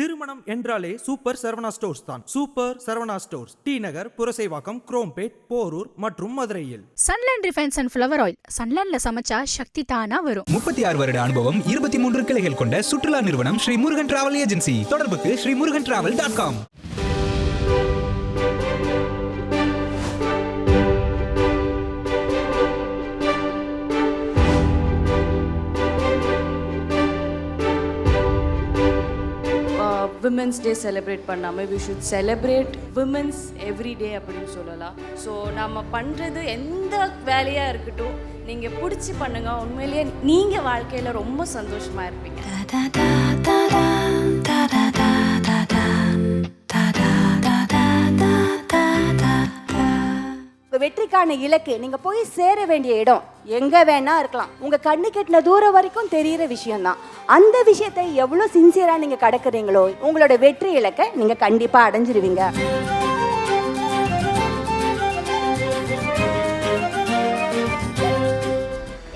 திருமணம் என்றாலே super Saravana stores தான். Super Saravana stores. D Nagar Purasawalkam Chromepet Porur மற்றும் மதுரையில். Sunland refines and flower oil. சன்லேண்ட்ல சமைச்சா சக்தி தானா வரும். முப்பத்தி ஆறு வருட அனுபவம் இருபத்தி மூன்று கிளைகள் கொண்ட சுற்றுலா நிறுவனம் ஸ்ரீ முருகன் டிராவல் ஏஜென்சி. தொடர்புக்கு Sri Murugan travel dot com. Women's day celebrate பண்ணாமல் we should celebrate women's every day அப்படின்னு சொல்லலாம். ஸோ நம்ம பண்ணுறது எந்த வேலையாக இருக்கட்டும் நீங்கள் பிடிச்சி பண்ணுங்கள் உண்மையிலேயே நீங்கள் வாழ்க்கையில் ரொம்ப சந்தோஷமாக இருப்பீங்க. உங்கள் வெற்றிக்கான இலக்கு. நீங்கள் போய் சேர வேண்டிய இடம் எங்கே வேணா இருக்கலாம். உங்கள் கண்ணு கெட்டின தூரம் வரைக்கும் தெரிகிற விஷயம்தான். அந்த விஷயத்தை எவ்வளோ சின்சியராக நீங்கள் கடக்குறீங்களோ உங்களோட வெற்றி இலக்கை நீங்கள் கண்டிப்பாக அடைஞ்சிருவீங்க.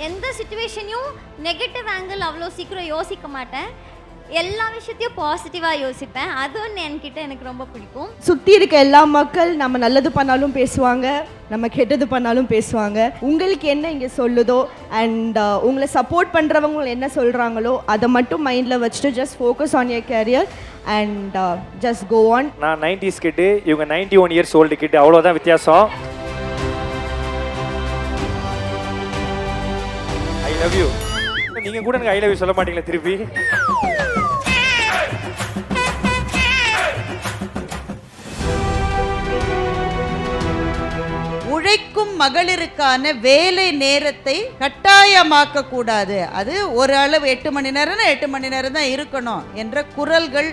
எந்த சுச்சுவேஷனையும் நெகட்டிவ் ஆங்கிள் அவ்வளோ சீக்கிரம் யோசிக்க மாட்டேன். எல்லா விஷயத்தையும் பாசிட்டிவாக யோசிப்பேன். அது ஒன்று என்கிட்ட எனக்கு ரொம்ப பிடிக்கும். சுற்றி இருக்க எல்லா மக்கள் நம்ம நல்லது பண்ணாலும் பேசுவாங்க நம்ம கெட்டது பண்ணாலும் பேசுவாங்க. உங்களுக்கு என்ன இங்கே சொல்லுதோ அண்ட் உங்களை சப்போர்ட் பண்ணுறவங்க என்ன சொல்கிறாங்களோ அதை மட்டும் மைண்டில் வச்சுட்டு just focus on your career and just go on நான் நைன்டிஸ் கிட்டு இவங்க ninety one years old kid அவ்வளோதான் வித்தியாசம். ஐ லவ் யூ நீங்க கூட எனக்கு ஐ லவ் யூ சொல்ல மாட்டீங்களா திருப்பி. உழைக்கும் மகளிருக்கான வேலை நேரத்தை கட்டாயமாக்க கூடாது அது ஒரு அளவு எட்டு மணி நேரம்னா எட்டு மணி நேரம் தான் இருக்கணும் என்ற குரல்கள்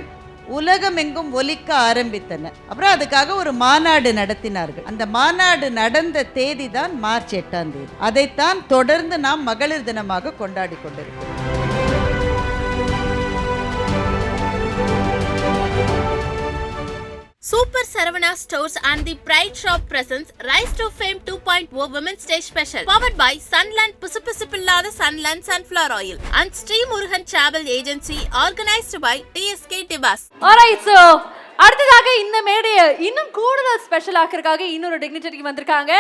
உலகமெங்கும் ஒலிக்க ஆரம்பித்தன. அப்புறம் அதுக்காக ஒரு மாநாடு நடத்தினார்கள். அந்த மாநாடு நடந்த தேதி தான் மார்ச் எட்டாம் தேதி. அதைத்தான் தொடர்ந்து நாம் மகளிர் தினமாக கொண்டாடி கொண்டிருக்கிறோம். Super Saravana stores and the bride shop presents rise to fame two point O women's day special powered by Sunland பிசுபிசுப்பில்லாத Sunland sunflower oil and Sri Murugan travel agency organised by TSK divas alright so அடுத்ததாக இந்த மேடையை இன்னும் கூடுதல் special ஆக்கிறதுக்காக இன்னொரு டிக்னிட்டரிக்கு வந்திருக்காங்க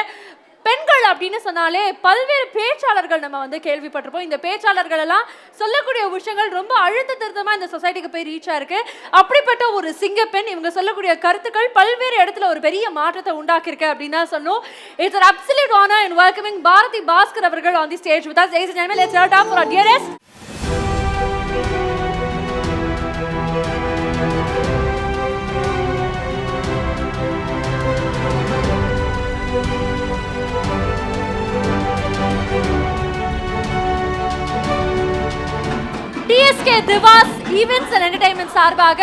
பெண்கள் அப்படின்னு சொன்னாலே பல்வேறு பேச்சாளர்கள் நம்ம வந்து கேள்விப்பட்டிருப்போம். இந்த பேச்சாளர்கள் எல்லாம் சொல்லக்கூடிய விஷயங்கள் ரொம்ப அழுத்த திருத்தமாக இந்த சொசைட்டிக்கு போய் ரீச் ஆயிருக்கு அப்படிப்பட்ட ஒரு சிங்கப்பெண் இவங்க சொல்லக்கூடிய கருத்துக்கள் பல்வேறு இடத்துல ஒரு பெரிய மாற்றத்தை உண்டாக்கியிருக்கு அப்படின்னு தான் சொன்னோம் it's an absolute honor in Bharathi Bhaskar அவர்கள் on the stage with us. Ladies and of for dearest it divas events and entertainment சார்பாக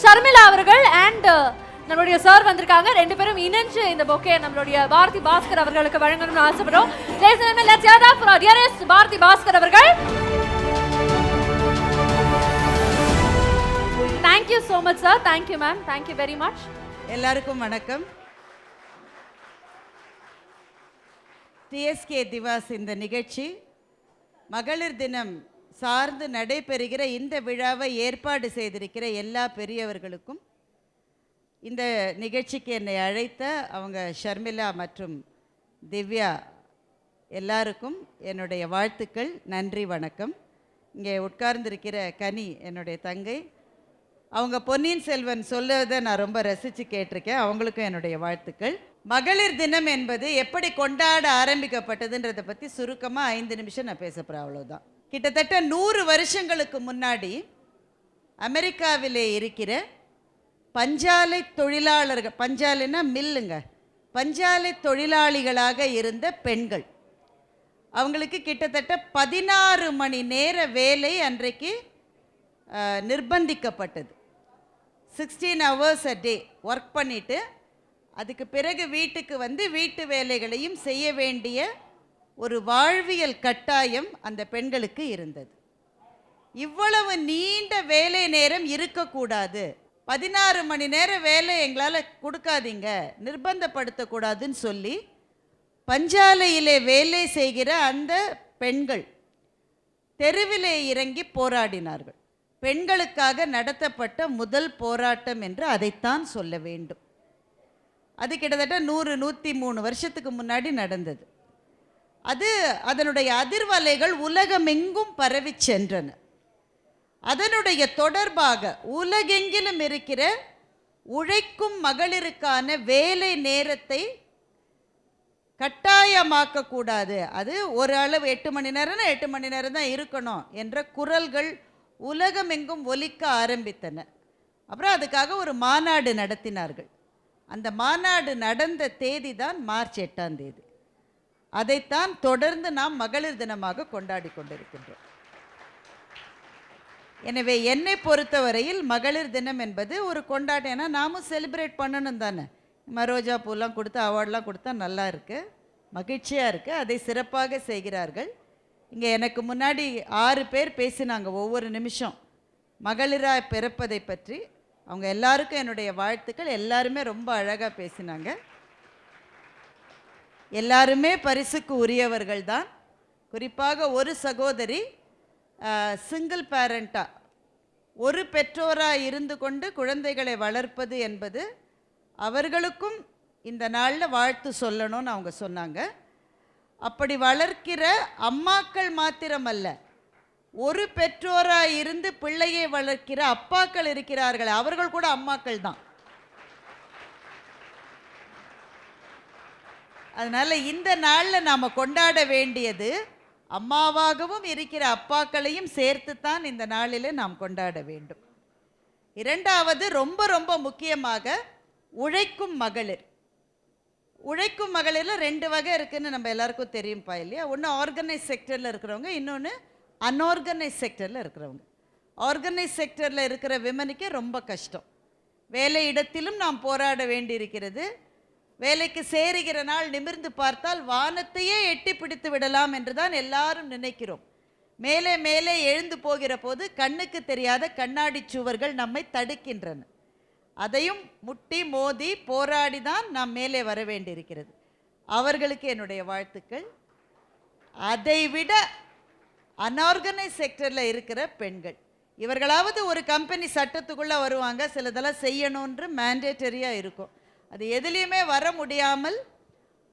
ஷர்மிளா அவர்கள் அண்ட் uh, நம்மளுடைய சார் வந்திருக்காங்க ரெண்டு பேரும் இணைஞ்சு இந்த பொக்கே நம்மளுடைய பாரதி பாஸ்கர் அவர்களுக்கு வழங்கணும்னு ஆசைப்படுறோம் Ladies and gentlemen, let's hear Bharathi Bhaskar அவர்கள் Thank you so much, sir. Thank you, ma'am. Thank you very much. எல்லாருக்கும் வணக்கம் டிஎஸ்கே திவாஸ் இந்த நிகழ்ச்சி மகளிர் தினம் சார்ந்து நடைபெறுகிற இந்த விழாவை ஏற்பாடு செய்திருக்கிற எல்லா பெரியவர்களுக்கும் இந்த நிகழ்ச்சிக்கு என்னை அழைத்த அவங்க ஷர்மிளா மற்றும் திவ்யா எல்லாருக்கும் என்னுடைய வாழ்த்துக்கள் நன்றி வணக்கம். இங்கே உட்கார்ந்திருக்கிற கனி என்னுடைய தங்கை. அவங்க பொன்னியின் செல்வன் சொல்லுவதை நான் ரொம்ப ரசித்து கேட்டிருக்கேன். அவங்களுக்கும் என்னுடைய வாழ்த்துக்கள். மகளிர் தினம் என்பது எப்படி கொண்டாட ஆரம்பிக்கப்பட்டதுன்றதை பற்றி சுருக்கமாக ஐந்து நிமிஷம் நான் பேச போகிறேன் அவ்வளோதான் கிட்டத்தட்ட நூறு வருஷங்களுக்கு முன்னாடி அமெரிக்காவிலே இருக்கிற பஞ்சாலை தொழிலாளர்கள் பஞ்சாலைன்னா மில்லுங்க. பஞ்சாலை தொழிலாளிகளாக இருந்த பெண்கள். அவங்களுக்கு கிட்டத்தட்ட பதினாறு மணி நேர வேலை அன்றைக்கு நிர்பந்திக்கப்பட்டது. Sixteen hours a day work பண்ணிவிட்டு அதுக்கு பிறகு வீட்டுக்கு வந்து வீட்டு வேலைகளையும் செய்ய வேண்டிய ஒரு வாழ்வியல் கட்டாயம் அந்த பெண்களுக்கு இருந்தது. இவ்வளவு நீண்ட வேலை நேரம் இருக்கக்கூடாது. பதினாறு மணி நேர வேலை எங்களால் கொடுக்காதீங்க. நிர்பந்தப்படுத்தக்கூடாதுன்னு சொல்லி பஞ்சாலையிலே வேலை செய்கிற அந்த பெண்கள் தெருவிலே இறங்கி போராடினார்கள். பெண்களுக்காக நடத்தப்பட்ட முதல் போராட்டம் என்று அதைத்தான் சொல்ல வேண்டும். அது கிட்டத்தட்ட நூறு நூற்றி மூணு வருஷத்துக்கு முன்னாடி நடந்தது. அது அதனுடைய அதிர்வலைகள் உலகமெங்கும் பரவி சென்றன. அதனுடைய தொடர்பாக உலகெங்கிலும் இருக்கிற உழைக்கும் மகளிருக்கான வேலை நேரத்தை கட்டாயமாக்கக்கூடாது. அது ஒரு அளவு எட்டு மணி நேரம்னா எட்டு மணி நேரம் தான் இருக்கணும் என்ற குரல்கள் உலகமெங்கும் ஒலிக்க ஆரம்பித்தன. அப்புறம் அதுக்காக ஒரு மாநாடு நடத்தினார்கள். அந்த மாநாடு நடந்த தேதி தான் மார்ச் எட்டாம் தேதி. அதைத்தான் தொடர்ந்து நாம் மகளிர் தினமாக கொண்டாடி கொண்டிருக்கின்றோம். எனவே என்னை பொறுத்தவரையில் மகளிர் தினம் என்பது ஒரு கொண்டாட்டம். ஏன்னா நாமும் செலிப்ரேட் பண்ணணும் தானே. மரோஜா பூலாம் கொடுத்து அவார்ட்லாம் கொடுத்தா நல்லா இருக்குது மகிழ்ச்சியாக இருக்குது அதை சிறப்பாக செய்கிறார்கள். இங்கே எனக்கு முன்னாடி ஆறு பேர் பேசினாங்க ஒவ்வொரு நிமிஷம். மகளிராக பிறப்பதை பற்றி. அவங்க எல்லாருக்கும் என்னுடைய வாழ்த்துக்கள். எல்லாருமே ரொம்ப அழகாக பேசினாங்க. எல்லாருமே பரிசுக்கு உரியவர்கள் தான் குறிப்பாக ஒரு சகோதரி சிங்கிள் பேரண்ட்டாக ஒரு பெற்றோராக இருந்து கொண்டு குழந்தைகளை வளர்ப்பது என்பது அவர்களுக்கும் இந்த நாளில் வாழ்த்து சொல்லணும்னு அவங்க சொன்னாங்க. அப்படி வளர்க்கிற அம்மாக்கள் மாத்திரமல்ல ஒரு பெற்றோராக இருந்து பிள்ளையை வளர்க்கிற அப்பாக்கள் இருக்கிறார்கள் அவர்கள் கூட அம்மாக்கள் தான் அதனால் இந்த நாளில் நாம் கொண்டாட வேண்டியது அம்மாவாகவும் இருக்கிற அப்பாக்களையும் சேர்த்து தான் இந்த நாளில் நாம் கொண்டாட வேண்டும். இரண்டாவது ரொம்ப ரொம்ப முக்கியமாக உழைக்கும் மகளிர். உழைக்கும் மகளிரில் ரெண்டு வகை இருக்குதுன்னு நம்ம எல்லாருக்கும் தெரியும்ப்பா இல்லையா? ஒன்று ஆர்கனைஸ் செக்டரில் இருக்கிறவங்க இன்னொன்று அன்ஆர்கனைஸ் செக்டரில் இருக்கிறவங்க. ஆர்கனைஸ் செக்டரில் இருக்கிற விமனுக்கே ரொம்ப கஷ்டம். வேலை இடத்திலும் நாம் போராட வேண்டியிருக்கிறது வேலைக்கு சேருகிற நாள் நிமிர்ந்து பார்த்தால் வானத்தையே எட்டி பிடித்து விடலாம் என்று தான் எல்லாரும் நினைக்கிறோம். மேலே மேலே எழுந்து போகிற போது கண்ணுக்கு தெரியாத கண்ணாடி சுவர்கள் நம்மை தடுக்கின்றன. அதையும் முட்டி மோதி போராடி தான் நாம் மேலே வர வேண்டியிருக்கிறது. அவர்களுக்கு என்னுடைய வாழ்த்துக்கள். அதைவிட அன்ஆர்கனைஸ் செக்டரில் இருக்கிற பெண்கள். இவர்களாவது ஒரு கம்பெனி சட்டத்துக்குள்ளே வருவாங்க சிலதெல்லாம் செய்யணுன்ற மேண்டேட்டரியாக இருக்கும். அது எதுலேயுமே வர முடியாமல்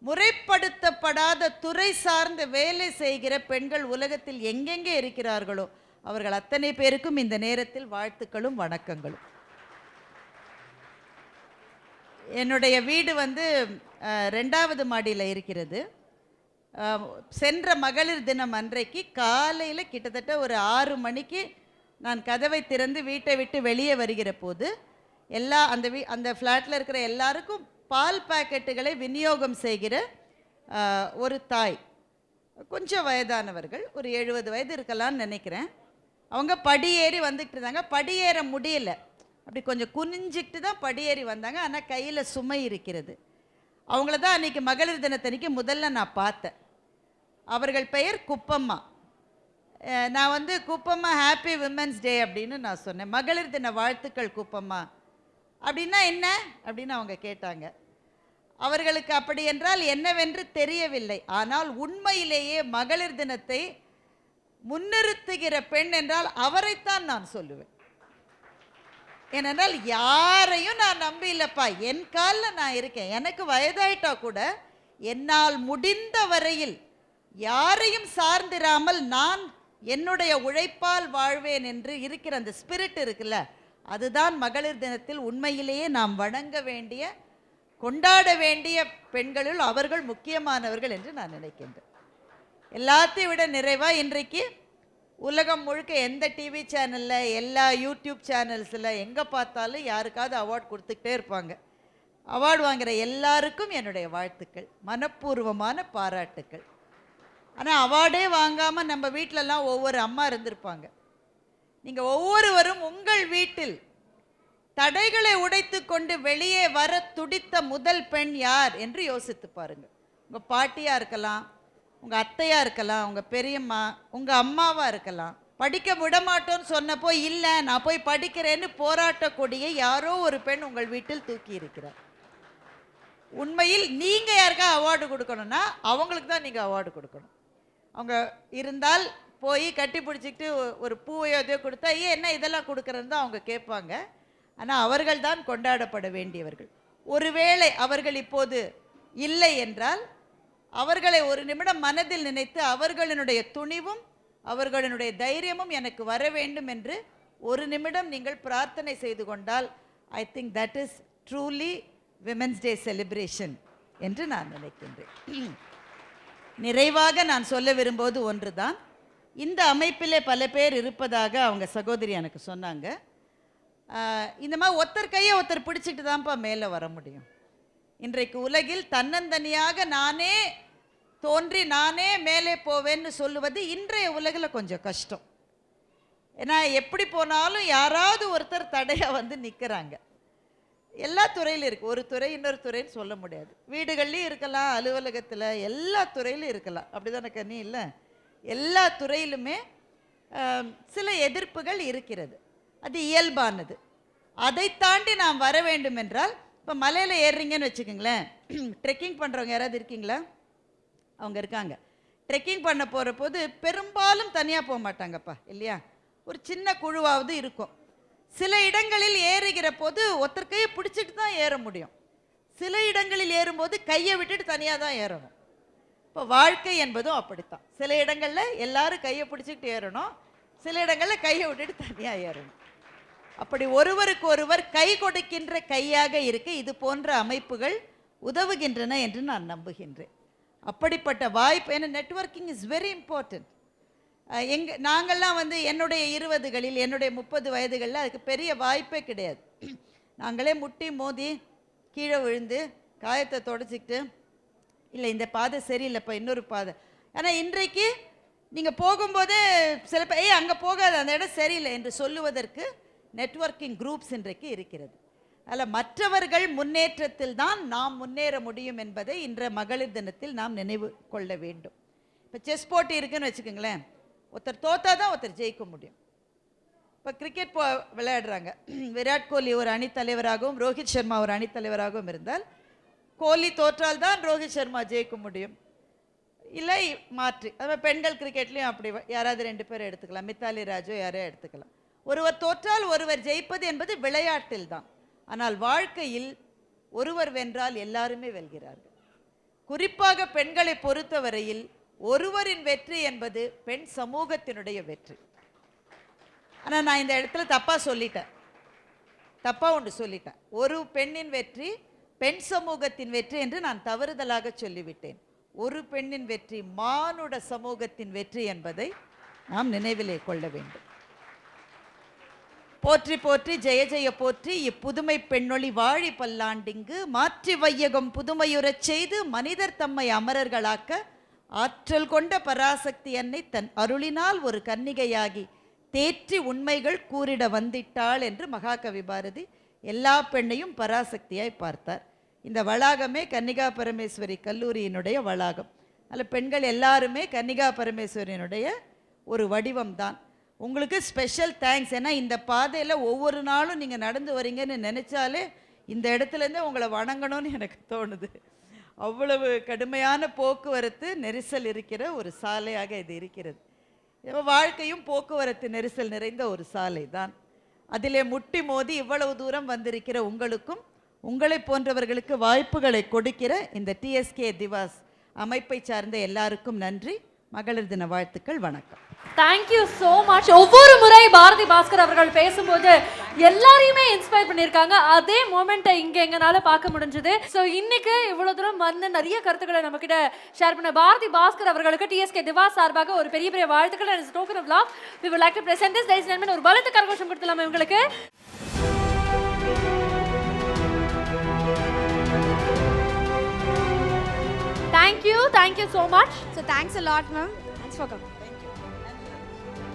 முறைப்படுத்தப்படாத துறை சார்ந்த வேலை செய்கிற பெண்கள் உலகத்தில் எங்கெங்கே இருக்கிறார்களோ அவர்கள் அத்தனை பேருக்கும் இந்த நேரத்தில் வாழ்த்துக்களும் வணக்கங்களும். என்னுடைய வீடு வந்து ரெண்டாவது மாடியில் இருக்கிறது. சென்ற மகளிர் தினம் அன்றைக்கு காலையில் கிட்டத்தட்ட ஒரு ஆறு மணிக்கு நான் கதவை திறந்து வீட்டை விட்டு வெளியே வருகிற போது எல்லா அந்த வீ அந்த ஃப்ளாட்டில் இருக்கிற எல்லாருக்கும் பால் பாக்கெட்டுகளை விநியோகம் செய்கிற ஒரு தாய். கொஞ்சம் வயதானவர்கள் ஒரு எழுபது வயது இருக்கலாம்னு நினைக்கிறேன். அவங்க படியேறி வந்துக்கிட்டு இருந்தாங்க. படியேற முடியல. அப்படி கொஞ்சம் குனிஞ்சிக்கிட்டு தான் படியேறி வந்தாங்க. ஆனால் கையில் சுமை இருக்கிறது. அவங்கள தான் அன்றைக்கி மகளிர் தினத்தன்னைக்கு முதல்ல நான் பார்த்தேன். அவர்கள் பெயர் குப்பம்மா. நான் வந்து குப்பம்மா ஹாப்பி விமன்ஸ் டே அப்படின்னு நான் சொன்னேன். மகளிர் தின வாழ்த்துக்கள் குப்பம்மா. அப்படின்னா என்ன? அப்படின்னு அவங்க கேட்டாங்க. அவர்களுக்கு அப்படி என்றால் என்னவென்று தெரியவில்லை. ஆனால் உண்மையிலேயே மகளிர் தினத்தை முன்னிறுத்துகிற பெண் என்றால் அவரைத்தான் நான் சொல்லுவேன். ஏனென்றால் யாரையும் நான் நம்பி இல்லைப்பா என் காலில் நான் இருக்கேன். எனக்கு வயதாயிட்டா கூட என்னால் முடிந்த வரையில் யாரையும் சார்ந்திராமல் நான் என்னுடைய உழைப்பால் வாழ்வேன் என்று இருக்கிற அந்த ஸ்பிரிட் இருக்குல்ல அதுதான் மகளிர் தினத்தில் உண்மையிலேயே நாம் வணங்க வேண்டிய கொண்டாட வேண்டிய பெண்களுள் அவர்கள் முக்கியமானவர்கள் என்று நான் நினைக்கின்றேன். எல்லாத்தையும் விட நிறைவாக இன்றைக்கு உலகம் முழுக்க எந்த டிவி சேனலில் எல்லா யூடியூப் சேனல்ஸில் எங்கே பார்த்தாலும் யாருக்காவது அவார்ட் கொடுத்துக்கிட்டே இருப்பாங்க. அவார்டு வாங்குகிற எல்லாருக்கும் என்னுடைய வாழ்த்துக்கள் மனப்பூர்வமான பாராட்டுக்கள். ஆனால் அவார்டே வாங்காமல் நம்ம வீட்டிலலாம் ஒவ்வொரு அம்மா இருந்திருப்பாங்க. நீங்கள் ஒவ்வொருவரும் உங்கள் வீட்டில் தடைகளை உடைத்து கொண்டு வெளியே வர துடித்த முதல் பெண் யார் என்று யோசித்து பாருங்க. உங்கள் பாட்டியாக இருக்கலாம் உங்கள் அத்தையாக இருக்கலாம் உங்கள் பெரியம்மா உங்கள் அம்மாவாக இருக்கலாம். படிக்க விடமாட்டோன்னு சொன்னப்போ இல்லை நான் போய் படிக்கிறேன்னு போராட்டக்கூடிய யாரோ ஒரு பெண் உங்கள் வீட்டில் தூக்கி இருக்கிறார் உண்மையில் நீங்கள் யாருக்கா அவார்டு கொடுக்கணும்னா அவங்களுக்கு தான் நீங்கள் அவார்டு கொடுக்கணும். அவங்க இருந்தால் போய் கட்டி பிடிச்சிக்கிட்டு ஒரு பூவையோ எதையோ கொடுத்தா ஏன் என்ன இதெல்லாம் கொடுக்குறேன்னு தான் அவங்க கேட்பாங்க. ஆனால் அவர்கள் தான் கொண்டாடப்பட வேண்டியவர்கள். ஒருவேளை அவர்கள் இப்போது இல்லை என்றால் அவர்களை ஒரு நிமிடம் மனதில் நினைத்து அவர்களினுடைய துணிவும் அவர்களினுடைய தைரியமும் எனக்கு வர வேண்டும் என்று ஒரு நிமிடம் நீங்கள் பிரார்த்தனை செய்து கொண்டால் I think that is truly women's day celebration என்று நான் நினைக்கின்றேன். நிறைவாக நான் சொல்ல விரும்புவது ஒன்றுதான். இந்த அமைப்பிலே பல பேர் இருப்பதாக அவங்க சகோதரி எனக்கு சொன்னாங்க. இந்த மாதிரி ஒருத்தர் கையை ஒருத்தர் பிடிச்சிட்டு தான்ப்பா மேலே வர முடியும். இன்றைக்கு உலகில் தன்னந்தனியாக நானே தோன்றி நானே மேலே போவேன்னு சொல்லுவது இன்றைய உலகில் கொஞ்சம் கஷ்டம். ஏன்னா எப்படி போனாலும் யாராவது ஒருத்தர் தடையாக வந்து நிற்கிறாங்க எல்லா துறையிலும் இருக்குது ஒரு துறை இன்னொரு துறைன்னு சொல்ல முடியாது. வீடுகள்லேயும் இருக்கலாம் அலுவலகத்தில் எல்லா துறையிலும் இருக்கலாம். அப்படி தானே கண்ணி? இல்லை. எல்லா துறையிலுமே சில எதிர்ப்புகள் இருக்கிறது. அது இயல்பானது. அதை தாண்டி நாம் வர வேண்டும் என்றால் இப்போ மலையில் ஏறுறீங்கன்னு வச்சுக்கோங்களேன். ட்ரெக்கிங் பண்ணுறவங்க யாராவது இருக்கீங்களா? அவங்க இருக்காங்க. ட்ரெக்கிங் பண்ண போகிற போது பெரும்பாலும் தனியாக போக மாட்டாங்கப்பா இல்லையா? ஒரு சின்ன குழுவாவது இருக்கும். சில இடங்களில் ஏறுகிற போது ஒருத்தர் கையை பிடிச்சிட்டு தான் ஏற முடியும். சில இடங்களில் ஏறும்போது கையை விட்டுட்டு தனியாக தான் ஏறணும். இப்போ வாழ்க்கை என்பதும் அப்படித்தான். சில இடங்களில் எல்லாரும் கையை பிடிச்சிக்கிட்டு ஏறணும். சில இடங்களில் கையை விட்டுட்டு தனியாக ஏறணும். அப்படி ஒருவருக்கு ஒருவர் கை கொடுக்கின்ற கையாக இருக்க இது போன்ற அமைப்புகள் உதவுகின்றன என்று நான் நம்புகின்றேன். அப்படிப்பட்ட வாய்ப்பு ஏன்னா நெட்வொர்க்கிங் இஸ் வெரி இம்பார்ட்டண்ட் எங்க நாங்கள்லாம் வந்து என்னுடைய இருபதுகளில் என்னுடைய முப்பது வயதுகளில் அதுக்கு பெரிய வாய்ப்பே கிடையாது. நாங்களே முட்டி மோதி கீழே விழுந்து காயத்தை தொடச்சிக்கிட்டு இல்லை இந்த பாதை சரியில்லைப்பா இன்னொரு பாதை. ஆனால் இன்றைக்கு நீங்கள் போகும்போதே சில பேர் ஏய் அங்கே போகாத அந்த இடம் சரியில்லை என்று சொல்லுவதற்கு நெட்வொர்க்கிங் குரூப்ஸ் இன்றைக்கு இருக்கிறது. அதில் மற்றவர்கள் முன்னேற்றத்தில் தான் நாம் முன்னேற முடியும் என்பதை இன்ற மகளிர் தினத்தில் நாம் நினைவு கொள்ள வேண்டும். இப்போ செஸ் போட்டி இருக்குன்னு வச்சுக்கோங்களேன். ஒருத்தர் தோத்தா தான் ஒருத்தர் ஜெயிக்க முடியும். இப்போ கிரிக்கெட் போ விளையாடுறாங்க. விராட் கோலி ஒரு அணித்தலைவராகவும் ரோஹித் சர்மா ஒரு அணித்தலைவராகவும் இருந்தால் கோலி தோற்றால் தான் ரோஹித் சர்மா ஜெயிக்க முடியும். இல்லை மாற்று. அதாவது பெண்கள் கிரிக்கெட்லேயும் அப்படி யாராவது ரெண்டு பேரும் எடுத்துக்கலாம். மித்தாலி ராஜோ யாரோ எடுத்துக்கலாம். ஒருவர் தோற்றால் ஒருவர் ஜெயிப்பது என்பது விளையாட்டில் தான். ஆனால் வாழ்க்கையில் ஒருவர் வென்றால் எல்லாருமே வெல்கிறார்கள். குறிப்பாக பெண்களை பொறுத்தவரையில் ஒருவரின் வெற்றி என்பது பெண் சமூகத்தினுடைய வெற்றி. ஆனால் நான் இந்த இடத்துல தப்பாக சொல்லிட்டேன். தப்பாக ஒன்று சொல்லிட்டேன். ஒரு பெண்ணின் வெற்றி பெண் சமூகத்தின் வெற்றி என்று நான் தவறுதலாக சொல்லிவிட்டேன். ஒரு பெண்ணின் வெற்றி மானுட சமூகத்தின் வெற்றி என்பதை நாம் நினைவிலே கொள்ள வேண்டும். போற்றி போற்றி ஜெய ஜெய போற்றி. இப்புதுமை பெண்ணொளி வாழி பல்லாண்டிங்கு மாற்றி வையகம் புதுமையுறச் செய்து மனிதர் தம்மை அமரர்களாக்க ஆற்றல் கொண்ட பராசக்தி அன்னை தன் அருளினால் ஒரு கன்னிகையாகி தேற்றி உண்மைகள் கூறிட வந்திட்டாள் என்று மகாகவி பாரதி எல்லா பெண்ணையும் பராசக்தியாய் பார்த்தார். இந்த வளாகமே கன்னிகா பரமேஸ்வரி கல்லூரியினுடைய வளாகம். அதில் பெண்கள் எல்லாருமே கன்னிகா பரமேஸ்வரியினுடைய ஒரு வடிவம் தான் உங்களுக்கு ஸ்பெஷல் தேங்க்ஸ் ஏன்னா இந்த பாதையில் ஒவ்வொரு நாளும் நீங்கள் நடந்து வரீங்கன்னு நினச்சாலே இந்த இடத்துலேருந்தே உங்களை வணங்கணும்னு எனக்கு தோணுது. அவ்வளவு கடுமையான போக்குவரத்து நெரிசல் இருக்கிற ஒரு சாலையாக இது இருக்கிறது. வாழ்க்கையும் போக்குவரத்து நெரிசல் நிறைந்த ஒரு சாலை தான் அதிலே முட்டி மோதி இவ்வளவு தூரம் வந்திருக்கிற உங்களுக்கும் உங்களை போன்றவர்களுக்கு வாய்ப்புகளை கொடுக்கிற இந்த டிஎஸ்கே திவாஸ் அமைப்பை சார்ந்த எல்லாருக்கும் நன்றி. மகளிர் தின வாழ்த்துக்கள் வணக்கம். தேங்க்யூ ஸோ மச் ஒவ்வொரு முறை பாரதி பாஸ்கர் அவர்கள் பேசும்போது எல்லாரையுமே இன்ஸ்பயர் பண்ணியிருக்காங்க. அதே மூமெண்ட்டை இங்கே எங்கனால பார்க்க முடிஞ்சது. ஸோ இன்னைக்கு இவ்வளோ தூரம் வந்து நிறைய கருத்துக்களை நம்ம கிட்ட ஷேர் பண்ண பாரதி பாஸ்கர் அவர்களுக்கு டிஎஸ்கே திவா சார்பாக ஒரு பெரிய பெரிய வாழ்த்துக்கள். Token of love we like to present this dais நண்பன் ஒரு பலத்த கரகோஷம் கொடுத்துலாமா இவங்களுக்கு Thank you. Thank you so much. So thanks a lot, ma'am. Thanks for coming.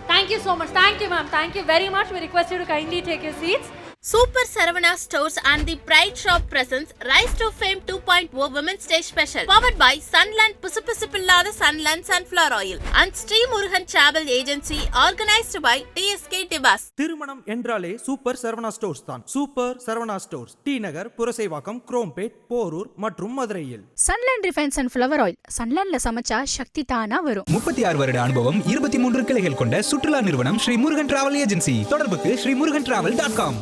Thank you so much. Thank you, ma'am. Thank you very much. We request you to kindly take your seats. Super Saravana stores and the bride shop presents rise to fame two point O women's day special powered by Sunland பிசுபிசுப்பில்லாத Sunland sunflower oil and Sri Murugan travel agency organised by TSK divas திருமணம் என்றாலே super Saravana stores தான். Super Saravana stores D Nagar Purasawalkam Chromepet Porur மற்றும் மதுரையில் Sunland refine sunflower oil சன்லேண்ட்ல சமைச்சா சக்தி தானா வரும். முப்பத்தி ஆறு வருட அனுபவம் இருபத்தி மூன்று கிளைகள் கொண்ட சுற்றுலா நிறுவனம் ஸ்ரீ முருகன் டிராவல் ஏஜென்சி தொடர்புக்கு Sri Murugan travel dot com